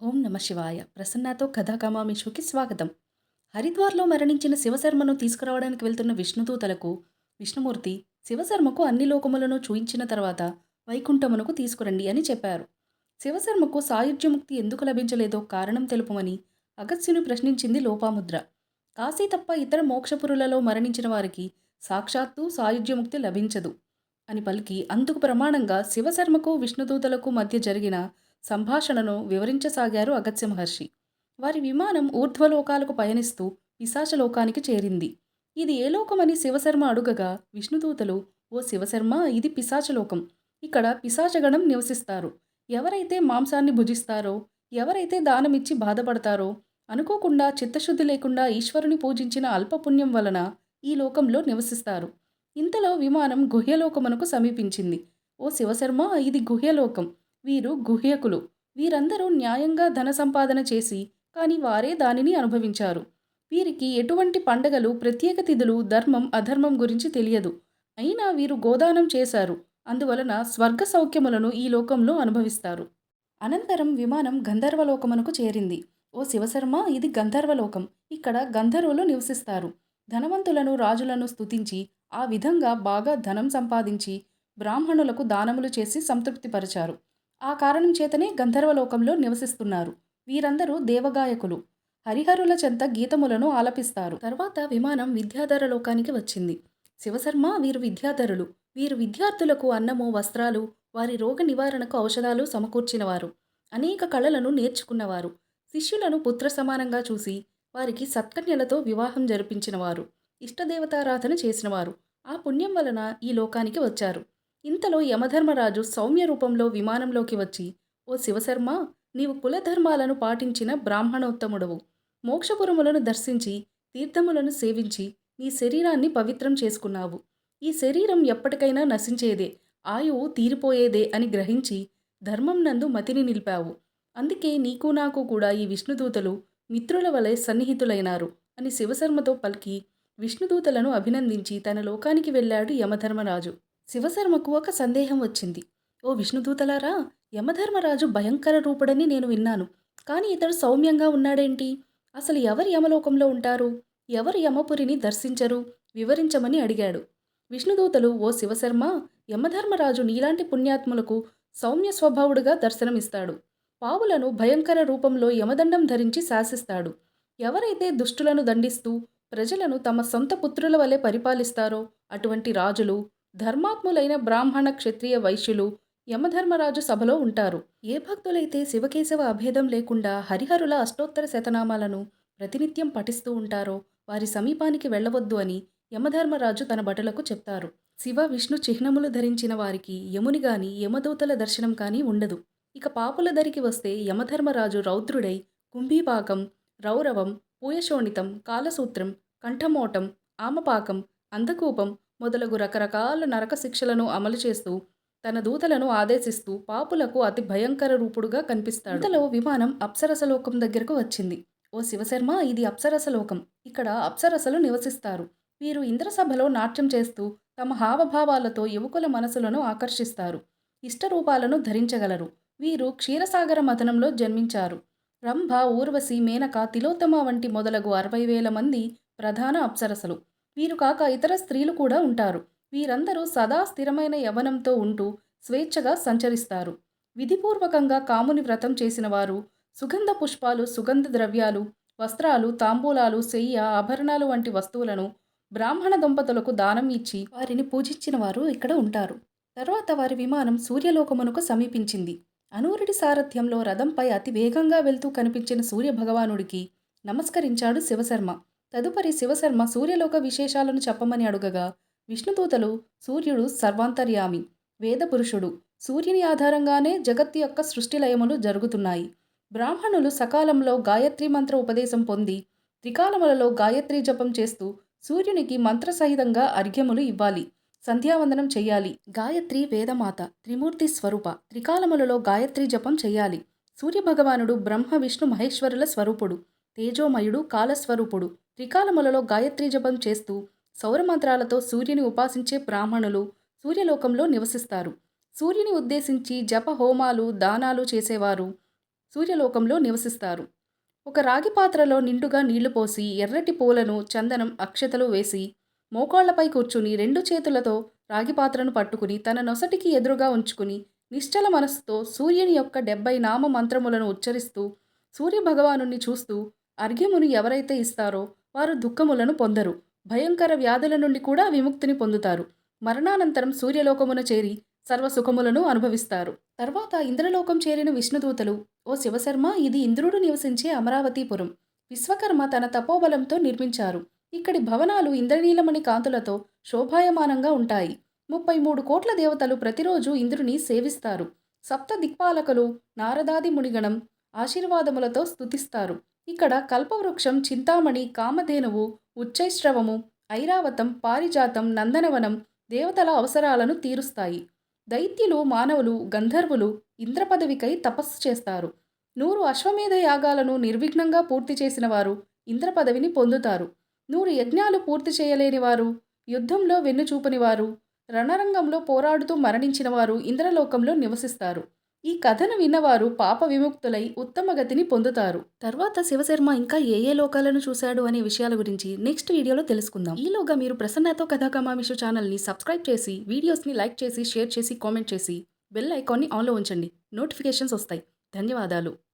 ఓం నమ శివాయ. ప్రసన్నతో కథాకమామిషుకి స్వాగతం. హరిద్వార్లో మరణించిన శివశర్మను తీసుకురావడానికి వెళ్తున్న విష్ణుదూతలకు విష్ణుమూర్తి శివశర్మకు అన్ని లోకములను చూయించిన తర్వాత వైకుంఠమునకు తీసుకురండి అని చెప్పారు. శివశర్మకు సాయుధ్యముక్తి ఎందుకు లభించలేదో కారణం తెలుపమని అగస్త్యుని ప్రశ్నించింది లోపాముద్ర. కాశీ తప్ప ఇతర మోక్షపురులలో మరణించిన వారికి సాక్షాత్తు సాయుధ్యముక్తి లభించదు అని పలికి అందుకు ప్రమాణంగా శివశర్మకు విష్ణుదూతలకు మధ్య జరిగిన సంభాషణను వివరించసాగారు అగత్య మహర్షి. వారి విమానం ఊర్ధ్వలోకాలకు పయనిస్తూ పిశాచలోకానికి చేరింది. ఇది ఏ లోకమని శివశర్మ అడుగగా విష్ణుదూతలు ఓ శివశర్మ ఇది పిశాచలోకం. ఇక్కడ పిశాచగణం నివసిస్తారు. ఎవరైతే మాంసాన్ని భుజిస్తారో ఎవరైతే దానమిచ్చి బాధపడతారో అనుకోకుండా చిత్తశుద్ధి లేకుండా ఈశ్వరుని పూజించిన అల్పపుణ్యం వలన ఈ లోకంలో నివసిస్తారు. ఇంతలో విమానం గుహ్యలోకమునకు సమీపించింది. ఓ శివశర్మ ఇది గుహ్యలోకం. వీరు గుహ్యకులు. వీరందరూ న్యాయంగా ధన సంపాదన చేసి కానీ వారే దానిని అనుభవించారు. వీరికి ఎటువంటి పండగలు ప్రత్యేక తిథులు ధర్మం అధర్మం గురించి తెలియదు. అయినా వీరు గోదానం చేశారు. అందువలన స్వర్గ సౌఖ్యములను ఈ లోకంలో అనుభవిస్తారు. అనంతరం విమానం గంధర్వలోకమునకు చేరింది. ఓ శివశర్మ ఇది గంధర్వలోకం. ఇక్కడ గంధర్వులు నివసిస్తారు. ధనవంతులను రాజులను స్తుతించి ఆ విధంగా బాగా ధనం సంపాదించి బ్రాహ్మణులకు దానములు చేసి సంతృప్తిపరిచారు. ఆ కారణం చేతనే గంధర్వలోకంలో నివసిస్తున్నారు. వీరందరూ దేవగాయకులు. హరిహరుల చెంత గీతములను ఆలపిస్తారు. తర్వాత విమానం విద్యాధర లోకానికి వచ్చింది. శివశర్మ వీరు విద్యాధరులు. వీరు విద్యార్థులకు అన్నము వస్త్రాలు వారి రోగ నివారణకు ఔషధాలు సమకూర్చినవారు. అనేక కళలను నేర్చుకున్నవారు. శిష్యులను పుత్ర సమానంగా చూసి వారికి సత్కన్యలతో వివాహం జరిపించినవారు. ఇష్టదేవతారాధన చేసినవారు. ఆ పుణ్యం వలన ఈ లోకానికి వచ్చారు. ఇంతలో యమధర్మరాజు సౌమ్య రూపంలో విమానంలోకి వచ్చి ఓ శివశర్మ నీవు కులధర్మాలను పాటించిన బ్రాహ్మణోత్తముడవు. మోక్షపురములను దర్శించి తీర్థములను సేవించి నీ శరీరాన్ని పవిత్రం చేసుకున్నావు. ఈ శరీరం ఎప్పటికైనా నశించేదే ఆయువు తీరిపోయేదే అని గ్రహించి ధర్మం నందు మతిని నిలిపావు. అందుకే నీకు నాకు కూడా ఈ విష్ణుదూతలు మిత్రుల వలె సన్నిహితులైనారు అని శివశర్మతో పలికి విష్ణుదూతలను అభినందించి తన లోకానికి వెళ్ళాడు యమధర్మరాజు. శివశర్మకు ఒక సందేహం వచ్చింది. ఓ విష్ణుదూతలారా యమధర్మరాజు భయంకర రూపుడని నేను విన్నాను. కానీ ఇతడు సౌమ్యంగా ఉన్నాడేంటి? అసలు ఎవరు యమలోకంలో ఉంటారు? ఎవరు యమపురిని దర్శించరు? వివరించమని అడిగాడు. విష్ణుదూతలు ఓ శివశర్మ యమధర్మరాజు నీలాంటి పుణ్యాత్ములకు సౌమ్య స్వభావుడుగా దర్శనమిస్తాడు. పావులను భయంకర రూపంలో యమదండం ధరించి శాసిస్తాడు. ఎవరైతే దుష్టులను దండిస్తూ ప్రజలను తమ సొంత పుత్రుల వలె పరిపాలిస్తారో అటువంటి రాజులు ధర్మాత్ములైన బ్రాహ్మణ క్షత్రియ వైశ్యులు యమధర్మరాజు సభలో ఉంటారు. ఏ భక్తులైతే శివకేశవ అభేదం లేకుండా హరిహరుల అష్టోత్తర శతనామాలను ప్రతినిత్యం పఠిస్తూ ఉంటారో వారి సమీపానికి వెళ్ళవద్దు అని యమధర్మరాజు తన భటులకు చెప్తారు. శివ విష్ణు చిహ్నములు ధరించిన వారికి యముని గాని యమదూతల దర్శనం కానీ ఉండదు. ఇక పాపుల దరికి వస్తే యమధర్మరాజు రౌద్రుడై కుంభీపాకం రౌరవం పూయశోణితం కాలసూత్రం కంఠమోటం ఆమపాకం అందకూపం మొదలగు రకరకాల నరక శిక్షలను అమలు చేస్తూ తన దూతలను ఆదేశిస్తూ పాపులకు అతి భయంకర రూపుడుగా కనిపిస్తాడు. ఇంతలో విమానం అప్సరసలోకం దగ్గరకు వచ్చింది. ఓ శివశర్మ ఇది అప్సరసలోకం. ఇక్కడ అప్సరసలు నివసిస్తారు. వీరు ఇంద్రసభలో నాట్యం చేస్తూ తమ హావభావాలతో యువకుల మనసులను ఆకర్షిస్తారు. ఇష్టరూపాలను ధరించగలరు. వీరు క్షీరసాగర మథనంలో జన్మించారు. రంభ ఊర్వశి మేనక తిలోత్తమ వంటి మొదలగు అరవై వేల మంది ప్రధాన అప్సరసలు. వీరు కాక ఇతర స్త్రీలు కూడా ఉంటారు. వీరందరూ సదా స్థిరమైన యవనంతో ఉంటూ స్వేచ్ఛగా సంచరిస్తారు. విధిపూర్వకంగా కాముని వ్రతం చేసిన వారు సుగంధ పుష్పాలు సుగంధ ద్రవ్యాలు వస్త్రాలు తాంబూలాలు శయ్య ఆభరణాలు వంటి వస్తువులను బ్రాహ్మణ దంపతులకు దానం ఇచ్చి వారిని పూజించిన వారు ఇక్కడ ఉంటారు. తర్వాత వారి విమానం సూర్యలోకమునకు సమీపించింది. అనూరుడి సారథ్యంలో రథంపై అతి వేగంగా వెళ్తూ కనిపించిన సూర్య భగవానుడికి నమస్కరించాడు శివశర్మ. తదుపరి శివశర్మ సూర్యలోక విశేషాలను చెప్పమని అడుగగా విష్ణుదూతలు సూర్యుడు సర్వాంతర్యామి వేదపురుషుడు సూర్యుని ఆధారంగానే జగత్తు యొక్క సృష్టిలయములు జరుగుతున్నాయి. బ్రాహ్మణులు సకాలంలో గాయత్రి మంత్ర ఉపదేశం పొంది త్రికాలములలో గాయత్రి జపం చేస్తూ సూర్యునికి మంత్రసహితంగా అర్ఘ్యములు ఇవ్వాలి సంధ్యావందనం చెయ్యాలి గాయత్రి వేదమాత త్రిమూర్తి స్వరూప త్రికాలములలో గాయత్రి జపం చెయ్యాలి సూర్యభగవానుడు బ్రహ్మ విష్ణు మహేశ్వరుల స్వరూపుడు తేజోమయుడు కాలస్వరూపుడు త్రికాలములలో గాయత్రి జపం చేస్తూ సౌరమంత్రాలతో సూర్యుని ఉపాసించే బ్రాహ్మణులు సూర్యలోకంలో నివసిస్తారు. సూర్యుని ఉద్దేశించి జప హోమాలు దానాలు చేసేవారు సూర్యలోకంలో నివసిస్తారు. ఒక రాగి పాత్రలో నిండుగా నీళ్ళు పోసి ఎర్రటి పూలను చందనం అక్షతలు వేసి మోకాళ్ళపై కూర్చుని రెండు చేతులతో రాగి పాత్రను పట్టుకుని తన నొసటికి ఎదురుగా ఉంచుకుని నిశ్చల మనస్సుతో సూర్యుని యొక్క డెబ్బై నామ మంత్రములను ఉచ్చరిస్తూ సూర్య భగవానుణ్ణి చూస్తూ అర్ఘ్యమును ఎవరైతే ఇస్తారో వారు దుఃఖములను పొందరు. భయంకర వ్యాధుల నుండి కూడా విముక్తిని పొందుతారు. మరణానంతరం సూర్యలోకమున చేరి సర్వసుఖములను అనుభవిస్తారు. తర్వాత ఇంద్రలోకం చేరిన విష్ణుదూతలు ఓ శివశర్మ ఇది ఇంద్రుడు నివసించే అమరావతిపురం. విశ్వకర్మ తన తపోబలంతో నిర్మించారు. ఇక్కడి భవనాలు ఇంద్రనీలమణి కాంతులతో శోభాయమానంగా ఉంటాయి. ముప్పై మూడు కోట్ల దేవతలు ప్రతిరోజు ఇంద్రుని సేవిస్తారు. సప్త దిక్పాలకులు నారదాది మునిగణం ఆశీర్వాదములతో స్తుతిస్తారు. ఇక్కడ కల్పవృక్షం చింతామణి కామధేనువు ఉచ్చైశ్రవము ఐరావతం పారిజాతం నందనవనం దేవతల అవసరాలను తీరుస్తాయి. దైత్యులు మానవులు గంధర్వులు ఇంద్రపదవికై తపస్సు చేస్తారు. నూరు అశ్వమేధ యాగాలను నిర్విఘ్నంగా పూర్తి చేసిన వారు ఇంద్రపదవిని పొందుతారు. నూరు యజ్ఞాలు పూర్తి చేయలేని వారు యుద్ధంలో వెన్నుచూపని వారు రణరంగంలో పోరాడుతూ మరణించిన వారు ఇంద్రలోకంలో నివసిస్తారు. ఈ కథను విన్నవారు పాప విముక్తులై ఉత్తమ గతిని పొందుతారు. తర్వాత శివశర్మ ఇంకా ఏ ఏ లోకాలను చూశాడు అనే విషయాల గురించి నెక్స్ట్ వీడియోలో తెలుసుకుందాం. ఈలోగా మీరు ప్రసన్నతో కథాకమామిషు ఛానల్ని సబ్స్క్రైబ్ చేసి వీడియోస్ని లైక్ చేసి షేర్ చేసి కామెంట్ చేసి బెల్ ఐకాన్ని ఆన్లో ఉంచండి. నోటిఫికేషన్స్ వస్తాయి. ధన్యవాదాలు.